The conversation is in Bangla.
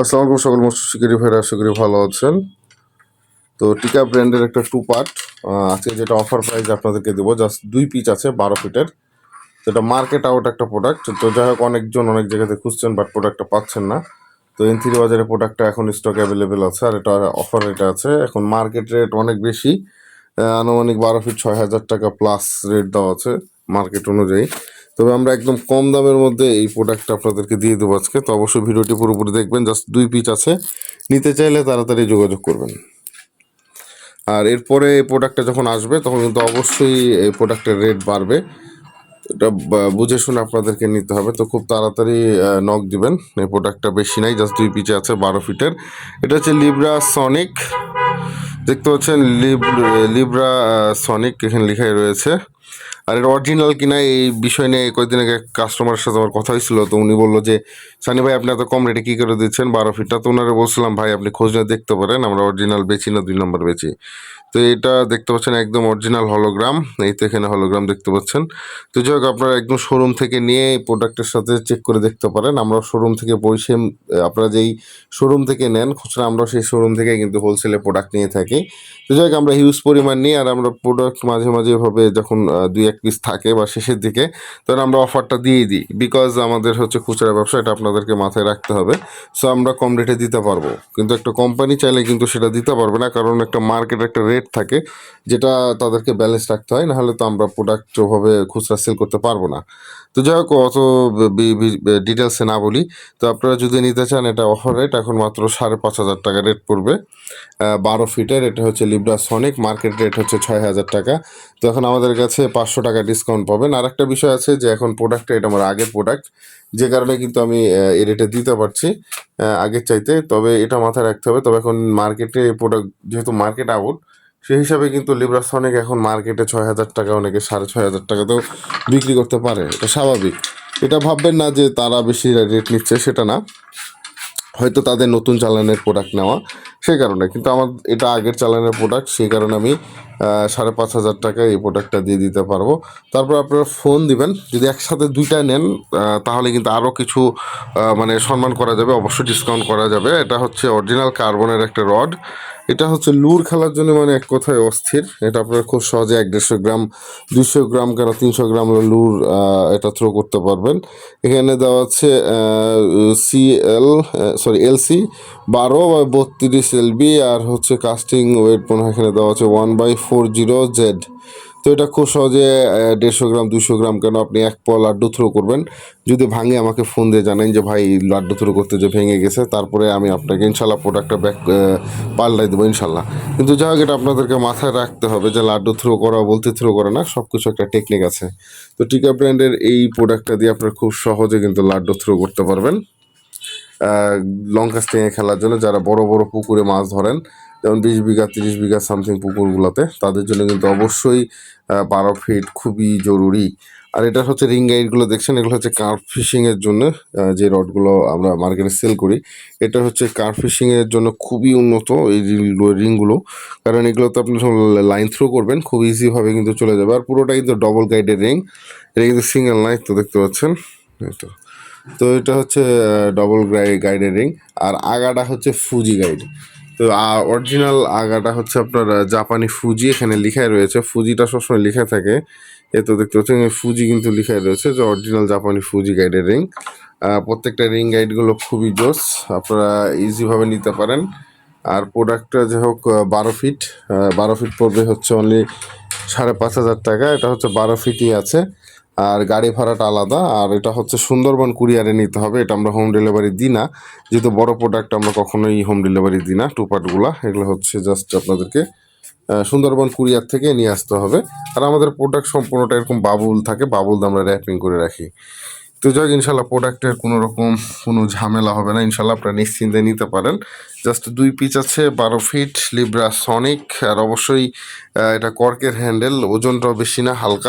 আসসালামু আলাইকুম সকল মৎস্য শিকারী ভাইরা, আশা ভালো আছেন। তো টিকা ব্র্যান্ডের একটা টু পার্ট আজকে যেটা অফার প্রাইস আপনাদেরকে দেবো জাস্ট দুই পিচ আছে, বারো ফিটের তো এটা মার্কেট আউট একটা প্রোডাক্ট তো যাই হোক অনেকজন অনেক জায়গাতে খুঁজছেন বাট প্রোডাক্টটা পাচ্ছেন না। তো এন থ্রি বাজারে প্রোডাক্টটা এখন স্টক অ্যাভেলেবেল আছে, আর এটা অফার রেট আছে। এখন মার্কেট রেট অনেক বেশি আনুমানিক বারো ফিট ছয় হাজার টাকা প্লাস রেট দেওয়া আছে মার্কেট অনুযায়ী। তবে আমরা একদম কম দামের মধ্যে এই প্রোডাক্টটা আপনাদেরকে দিয়ে দেবো আজকে। তো অবশ্যই ভিডিওটি পুরোপুরি দেখবেন জাস্ট দুই পিস আছে। নিতে চাইলে তাড়াতাড়ি যোগাযোগ করবেন। আর এরপরে এই প্রোডাক্টটা যখন আসবে, তখন কিন্তু অবশ্যই এই প্রোডাক্টের রেট বাড়বে। এটা বুঝে শুনে আপনাদেরকে নিতে হবে। তো খুব তাড়াতাড়ি নক দিবেন। এই প্রোডাক্টটা বেশি নাই জাস্ট দুই পিচে আছে, বারো ফিটের এটা হচ্ছে লিব্রা সনিক দেখতে পাচ্ছেন লিব লিব্রা সনিক এখানে লেখাই রয়েছে। আর এটা অরিজিনাল কিনা এই বিষয় নিয়ে কয়েকদিন আগে কাস্টমারের সাথে আমার কথা হয়েছিল, তো উনি বলল যে, সানি ভাই, আপনি এত কম রেটে কী করে দিচ্ছেন? বারো ফিটটা তো ওনারা বলছিলাম, ভাই, আপনি খোঁজ নিয়ে দেখতে পারেন, আমরা অরিজিনাল বেচি না, দুই নম্বর বেচি। তো এটা দেখতে পাচ্ছেন একদম অরিজিনাল হলোগ্রাম এই তো এখানে হলোগ্রাম দেখতে পাচ্ছেন। তো যাই হোক, আপনারা একদম শোরুম থেকে নিয়ে এই প্রোডাক্টের সাথে চেক করে দেখতে পারেন। আমরা শোরুম থেকে বসে আপনারা যেই শোরুম থেকে নেন, খুচরা আমরা সেই শোরুম থেকে কিন্তু হোলসেলে প্রোডাক্ট নিয়ে থাকি। তো যাই হোক, আমরা হিউজ পরিমাণ নিই, আর আমরা প্রোডাক্ট মাঝে মাঝে এভাবে যখন দুই এক পিস থাকে বা শেষের দিকে তখন আমরা অফারটা দিয়ে দিই। বিকজ আমাদের হচ্ছে খুচরা ব্যবসা, এটা আপনাদেরকে মাথায় রাখতে হবে। সো আমরা কম রেটে দিতে পারব। কিন্তু একটা কোম্পানি চাইলে কিন্তু সেটা দিতে পারবে না, কারণ একটা মার্কেট একটা রেট থাকে, যেটা তাদেরকে ব্যালেন্স রাখতে হয়, নাহলে তো আমরা প্রোডাক্ট ওভাবে খুচরা সেল করতে পারব না। তো যাই হোক, অত ডিটেলসে না বলি। তো আপনারা যদি নিতে চান এটা অফার রেট এখন মাত্র সাড়ে পাঁচ হাজার টাকা রেট পড়বে। বারো ফিটের এটা হচ্ছে লিব্রা সনিক মার্কেট রেট হচ্ছে ছয় হাজার টাকা। তো এখন আমাদের কাছে পাঁচশো টাকা ডিসকাউন্ট পাবেন। আর একটা বিষয় আছে যে, এখন প্রোডাক্টটা এটা আমার আগের প্রোডাক্ট যে কারণে কিন্তু আমি এই রেটে দিতে পারছি আগের চাইতে। তবে এটা মাথায় রাখতে হবে। তবে এখন মার্কেটে প্রোডাক্ট যেহেতু মার্কেট আউট সেই হিসাবে কিন্তু লিব্রা সনিক এখন মার্কেটে ছয় হাজার টাকা, অনেকে সাড়ে ছয় হাজার টাকাতেও বিক্রি করতে পারে। এটা স্বাভাবিক। এটা ভাববেন না যে তারা বেশি রেট নিচ্ছে, সেটা না। হয়তো তাদের নতুন চালানের প্রোডাক্ট নেওয়া, সেই কারণে। কিন্তু আমার এটা আগের চালানের প্রোডাক্ট সেই কারণে আমি সাড়ে পাঁচ হাজার টাকায় এই প্রোডাক্টটা দিয়ে দিতে পারব। তারপর আপনারা ফোন দিবেন, যদি একসাথে দুইটা নেন তাহলে কিন্তু আরও কিছু মানে সম্মান করা যাবে, অবশ্যই ডিসকাউন্ট করা যাবে। এটা হচ্ছে অরিজিনাল কার্বনের একটা রড এটা হচ্ছে লুর খেলার জন্য মানে এক কথায় অস্থির। এটা আপনারা খুব সহজে এক দেড়শো গ্রাম দুশো গ্রাম কেন তিনশো গ্রাম লুর এটা থ্রো করতে পারবেন। এখানে দেওয়া আছে সি এল সরি এলসি বারো বা বত্রিশ এলবি আর হচ্ছে কাস্টিং ওয়েট হয় এখানে দেওয়া আছে one by four zero Z তো এটা খুব সহজে দেড়শো গ্রাম দুশো গ্রাম কেন আপনি এক প লাড্ডু থ্রো করবেন? যদি ভাঙে আমাকে ফোন দিয়ে জানেন যে, ভাই, লাড্ডু থ্রো করতে যে ভেঙে গেছে, তারপরে আমি আপনাকে ইনশাল্লাহ প্রোডাক্টটা ব্যাক পাল্টাই দেবো ইনশাল্লাহ। কিন্তু যাই হোক, এটা আপনাদেরকে মাথায় রাখতে হবে যে, লাড্ডু থ্রো করা, বলতে থ্রো করা না সব কিছু একটা টেকনিক আছে। তো টিকা ব্র্যান্ডের এই প্রোডাক্টটা দিয়ে আপনারা খুব সহজে কিন্তু লাড্ডু থ্রো করতে পারবেন। লং কাস্টিংয়ে খেলার জন্য যারা বড় বড় পুকুরে মাছ ধরেন, যেমন বিশ বিঘা, তিরিশ বিঘা সামথিং পুকুরগুলোতে, তাদের জন্য কিন্তু অবশ্যই বারো ফিট খুবই জরুরি। আর এটা হচ্ছে রিং গাইডগুলো দেখছেন, এগুলো হচ্ছে কার্প ফিশিংয়ের জন্য যে রডগুলো আমরা মার্কেটে সেল করি। এটা হচ্ছে কার ফিশিংয়ের জন্য খুবই উন্নত এই রিংগুলো কারণ এগুলোতে আপনি যখন লাইন থ্রো করবেন, খুব ইজিভাবে কিন্তু চলে যাবে। আর পুরোটা কিন্তু ডবল গাইডের রিং এটা কিন্তু সিঙ্গেল নাই তো দেখতে পাচ্ছেন তো। তো এটা হচ্ছে ডবল গাইডের রিং আর আগাটা হচ্ছে ফুজি গাইড তো অরিজিনাল আগাটা হচ্ছে আপনার জাপানি ফুজি এখানে লেখাই রয়েছে। ফুজিটা সবসময় লেখা থাকে। এ তো দেখতে পাচ্ছেন ফুজি কিন্তু লেখাই রয়েছে যে অরিজিনাল জাপানি ফুজি গাইডের রিং প্রত্যেকটা রিং গাইডগুলো খুবই জোস, আপনারা ইজিভাবে নিতে পারেন। আর প্রোডাক্টটা যে হোক বারো ফিট বারো ফিট পড়বে হচ্ছে অনলি সাড়ে পাঁচ হাজার টাকা। এটা হচ্ছে বারো ফিটই আছে। আর গাড়ি ভাড়াটা আলাদা, আর এটা হচ্ছে সুন্দরবন কুরিয়ারে নিতে হবে, এটা আমরা হোম ডেলিভারি দিই না। যেহেতু বড় প্রোডাক্ট আমরা কখনোই হোম ডেলিভারি দিই না টু পার্টগুলো এগুলো হচ্ছে জাস্ট আপনাদেরকে সুন্দরবন কুরিয়ার থেকে নিয়ে আসতে হবে। আর আমাদের প্রোডাক্ট সম্পূর্ণটা এরকম বাবুল থাকে, বাবুল আমরা র্যাপিং করে রাখি। তো যাক ইনশাল্লাহ প্রোডাক্টের কোনো রকম কোনো ঝামেলা হবে না ইনশাল্লাহ আপনারা নিশ্চিন্তে নিতে পারেন। জাস্ট দুই পিচ আছে, বারো ফিট লিব্রা সনিক আর অবশ্যই এটা কর্কের হ্যান্ডেল ওজনটাও বেশি না, হালকা।